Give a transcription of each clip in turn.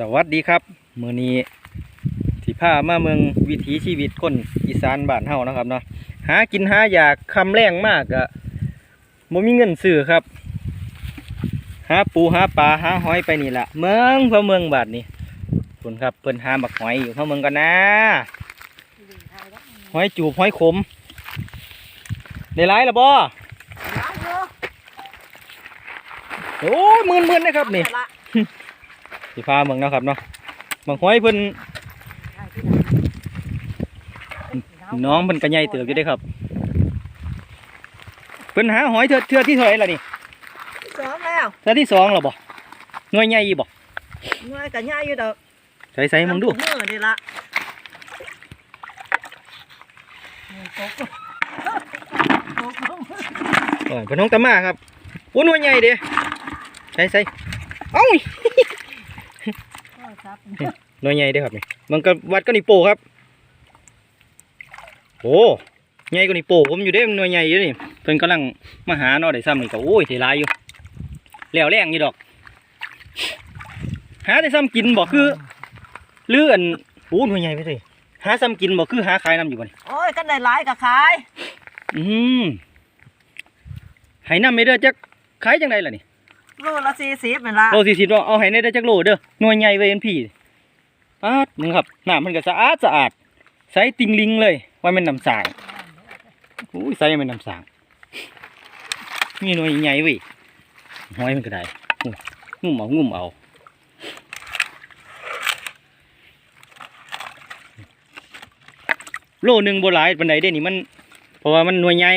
สวัสดีครับ มือนี้ที่พามาเมืองวิถีชีวิตคนอีสานบ้านเฮานะครับเนาะหากินหาอยากคำแรงมากอะบ่มีเงินซื้อครับ หาปูหาปลาหาหอยไปนี่ละเมืองพะเมืองบาดนี้คุณครับเพิ่นหาบักหอยอยู่พะเมืองกันนะหอยจูบหอยขมได้หลายและบ่โอ้ยหมื่นๆนะครับนี่ สีฟ้าเมืองเนาะครับเนาะบางห้อยเพิ่นน้องเพิ่นกระใหญ่เติบอยู่เด้ครับ เพิ่นหาหอยเทือเทือที่เท่าไหร่ล่ะนี่สองแล้วเทือที่สองแล้วบ่หน่วยใหญ่อีบ่เมื่อยกันย่าอยู่ดอกใส่ใส่มึงดูมือนี่ละโอ้ยเพิ่นน้องตะมาครับโอ้หน่วยใหญ่เด้ใส่ใส่เอ้า หน่วยใหญ่เด้ครับนี่มันก็วัดก็นี่โปครับโอ้ใหญ่กว่านี่โปผมอยู่เด้มันหน่วยใหญ่อยู่นี่เพิ่นกำลังมาหาเนาะได้ซ้ำนี่ก็โอ้ยเทหลายอยู่แล้วแรงอยู่ดอก หาได้ซ้ำกินบ่คือเลื่อนโอ้หน่วยใหญ่ไปเลยหาซ้ำกินบ่คือหาขายน้ำอยู่บ่นี่โอ้ยกันได้หลายก็ขาย อืมให้น้ำไม่เด้อจักขายจังไดล่ะนี่ โลละสี่สิบนี่ละโลสี่สิบเอาให้ในเด้จักโลเด้อหน่วยใหญ่เวยเอ็นพี่อาดมึงครับน้ำมันก็สะอาดสะอาดใสติงลิงเลยว่ามันน้ำสางอุ้ยใสมันน้ำสางนี่หน่วยใหญ่เว้ยหอยมันก็ได้งุ่มเอางุ่มเอาโลหนึ่งโบหลายปันไดเด้นี่มันเพราะว่ามันหน่วยใหญ่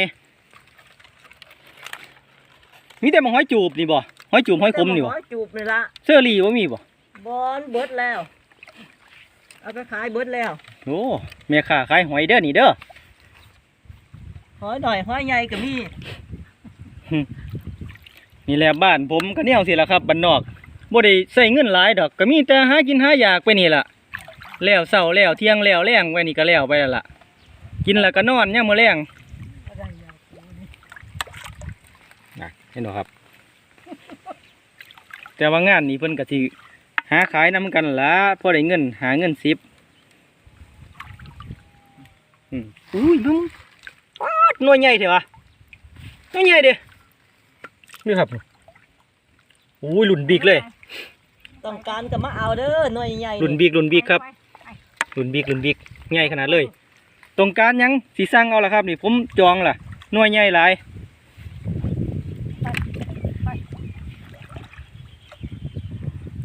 มีแต่มาหอยจูบนี่บ่ หอยจูบหอยขมนี่บ่หอยจูบนี่ละเสื้อรีว่ามีบ่บอนเบิดแล้ว เอาไปขายเบิดแล้วโอ้แม่ค้าขายหอยเด้อนี่เด้อหอยหน่อยหอยใหญ่ก็มีนี่แหละบ้านผมก็แนวสิล่ะครับบ้านนอกบ่ได้ใส่เงินหลายดอกก็มีแต่หากินหาอยากไปนี่ล่ะแล้วเช้าแล้วเที่ยงแล้วแรงไว้นี่ก็แล้วไปแล้วล่ะ กินแล้วก็นอนยามมื้อแรงนะเห็นบ่ครับ แต่ว่างานนี้เพิ่นก็สิหาขายนํกันล่ะพอได้เงิน หาเงิน10อืมอุ้ยมึงป๊าดหน่วยใหญ่เถอะวะหน่วยใหญ่เด้นี่ครับอุ้ยหลุนบีกเลย ต้องการก็มาเอาเด้อหน่วยใหญ่หลุนบีกหลุนบีกครับหลุนบีกหลุนบีกใหญ่ขนาดเลย ตรงกรารยังสีสร้างเอาละครับ นี่ผมจองล่ะหน่วยใหญ่หลาย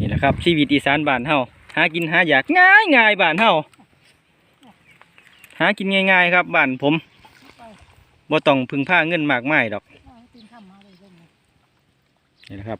นี่แหละ ครับชีวิตอีสานบ้านเฮาหากินหาอยากง่ายง่ายบ้านเฮาหากินง่ายๆครับบ้านผมบ่ต้องพึ่งพาเงินมากมายดอกนี่นะครับ